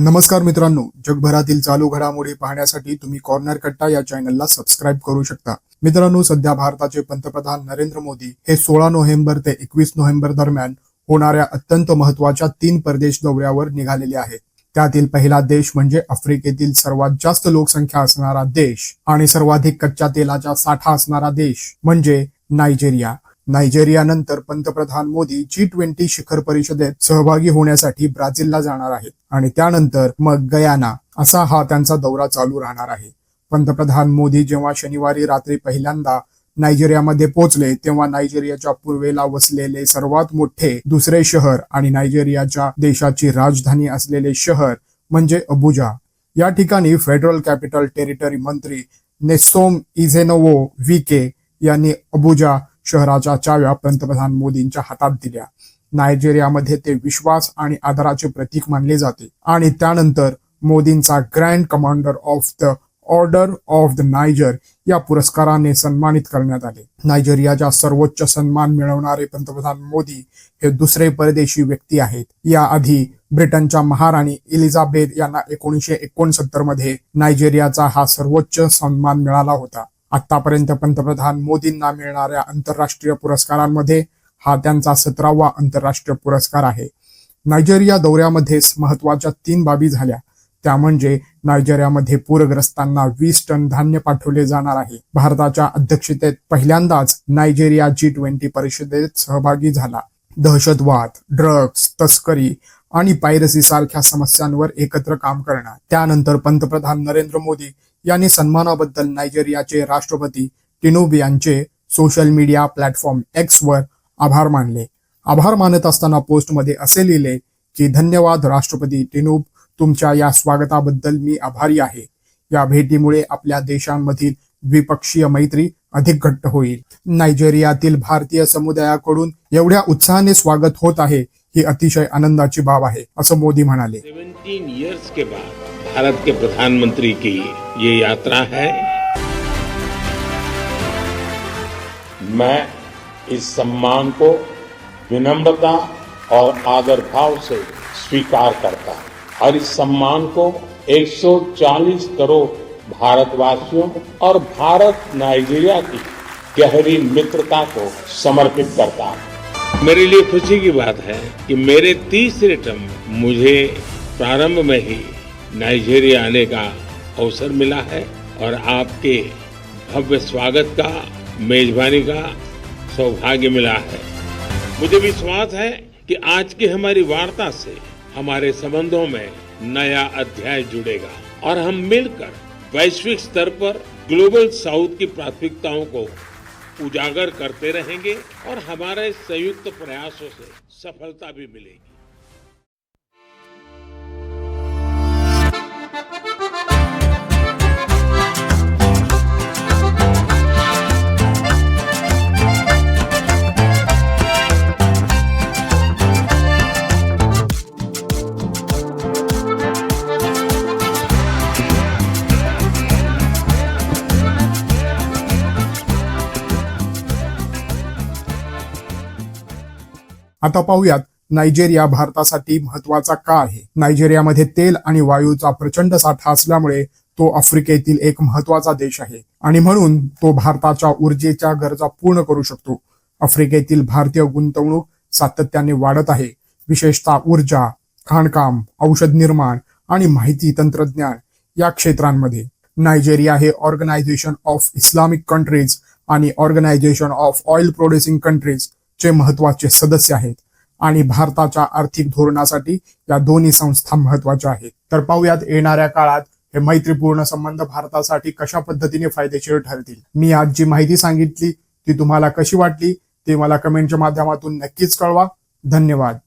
नमस्कार मित्रांनो जगभरातील चालू घडामोडी पाहण्यासाठी तुम्ही कॉर्नर कट्टा या चॅनलला सबस्क्राईब करू शकता. मित्रांनो सध्या भारताचे पंतप्रधान नरेंद्र मोदी हे सोळा नोव्हेंबर ते एकवीस नोव्हेंबर दरम्यान होणाऱ्या अत्यंत महत्त्वाच्या तीन परदेश दौऱ्यावर निघालेले आहेत. त्यातील पहिला देश म्हणजे आफ्रिकेतील सर्वात जास्त लोकसंख्या असणारा देश आणि सर्वाधिक कच्च्या तेलाचा साठा असणारा देश म्हणजे नायजेरिया. नायजेरियानंतर पंतप्रधान मोदी जी ट्वेंटी शिखर परिषदेत सहभागी होण्यासाठी ब्राझीलला जाणार आहेत. आणि त्यानंतर मग गयाना असा हा त्यांचा दौरा चालू राहणार आहे. पंतप्रधान मोदी जेव्हा शनिवारी रात्री पहिल्यांदा नायजेरियामध्ये पोहोचले तेव्हा नायजेरियाच्या पूर्वेला वसलेले सर्वात मोठे दुसरे शहर आणि नायजेरियाच्या देशाची राजधानी असलेले शहर म्हणजे अबुजा. या ठिकाणी फेडरल कॅपिटल टेरिटरी मंत्री नेसोम इझेनोवो व्ही के यांनी अबुजा शहराच्या चाव्या पंतप्रधान मोदींच्या हातात दिल्या. नायजेरियामध्ये ते विश्वास आणि आदराचे प्रतीक मानले जाते. आणि त्यानंतर मोदींचा grand commander of the order of the Niger या पुरस्काराने सन्मानित करण्यात आले. नायजेरियाचा सर्वोच्च सन्मान मिळवणारे पंतप्रधान मोदी हे दुसरे परदेशी व्यक्ती आहेत. याआधी ब्रिटनच्या महाराणी इलिझाबेथ यांना एकोणीसशे एकोणसत्तरमध्ये नायजेरियाचा हा सर्वोच्च सन्मान मिळाला होता. आतापर्यंत पंतप्रधान मोदींना मिळणाऱ्या आंतरराष्ट्रीय पुरस्कारांमध्ये हा त्यांचा सतरावा आंतरराष्ट्रीय पुरस्कार आहे. नायजेरिया दौऱ्यामध्ये महत्त्वाच्या तीन बाबी झाल्या. त्या म्हणजे नायजेरियामध्ये पूरग्रस्तांना वीस टन धान्य पाठवले जाणार आहे. भारताच्या अध्यक्षतेत पहिल्यांदाच नायजेरिया जी ट्वेंटी परिषदेत सहभागी झाला. दहशतवाद ड्रग्ज तस्करी आणि पायरसी सारख्या समस्यांवर एकत्र काम करणार. त्यानंतर पंतप्रधान नरेंद्र मोदी यांनी सन्मानाबद्दल नायजेरियाचे राष्ट्रपती टिनूब यांचे सोशल मीडिया प्लॅटफॉर्म एक्स वर आभार मानले. आभार मानत असताना पोस्टमध्ये असे लिहिले की धन्यवाद राष्ट्रपती टिनूब तुमच्या या स्वागताबद्दल मी आभारी आहे. या भेटीमुळे आपल्या देशांमधील द्विपक्षीय मैत्री अधिक घट्ट होईल. नायजेरियातील भारतीय समुदायाकडून एवढ्या उत्साहाने स्वागत होत आहे ही अतिशय आनंदाची बाब आहे असं मोदी म्हणाले. 17 इयर्स के भारत के प्रधानमंत्री की ये यात्रा है। मैं इस सम्मान को विनम्रता और आदर भाव से स्वीकार करता और इस सम्मान को 140 करोड़ भारतवासियों और भारत नाइजीरिया की गहरी मित्रता को समर्पित करता मेरे लिए खुशी की बात है कि मेरे तीसरे टर्म मुझे प्रारंभ में ही नाइजीरिया आने का अवसर मिला है और आपके भव्य स्वागत का, मेजबानी का सौभाग्य मिला है। मुझे विश्वास है कि आज की हमारी वार्ता से हमारे संबंधों में नया अध्याय जुड़ेगा और हम मिलकर वैश्विक स्तर पर ग्लोबल साउथ की प्राथमिकताओं को उजागर करते रहेंगे और हमारे संयुक्त प्रयासों से सफलता भी मिलेगी। आता पाहूयात नायजेरिया भारतासाठी महत्त्वाचा का आहे. नायजेरियामध्ये तेल आणि वायूचा प्रचंड साठा असल्यामुळे तो आफ्रिकेतील एक महत्त्वाचा देश आहे. आणि म्हणून तो भारताच्या ऊर्जेच्या गरजा पूर्ण करू शकतो. आफ्रिकेतील भारतीय गुंतवणूक सातत्याने वाढत आहे. विशेषतः ऊर्जा खाणकाम औषध निर्माण आणि माहिती तंत्रज्ञान या क्षेत्रांमध्ये. नायजेरिया हे ऑर्गनायझेशन ऑफ इस्लामिक कंट्रीज आणि organisation of oil producing countries चे महत्त्वाचे सदस्य आहेत. आणि भारताच्या आर्थिक धोरणासाठी या दोन्ही संस्था महत्त्वाच्या आहेत. तर पाहूयात येणाऱ्या काळात हे मैत्रीपूर्ण संबंध भारतासाठी कशा पद्धतीने फायदेशीर ठरतील? मी आज जी माहिती सांगितली ती तुम्हाला कशी वाटली ते मला कमेंटच्या माध्यमातून नक्कीच कळवा. धन्यवाद.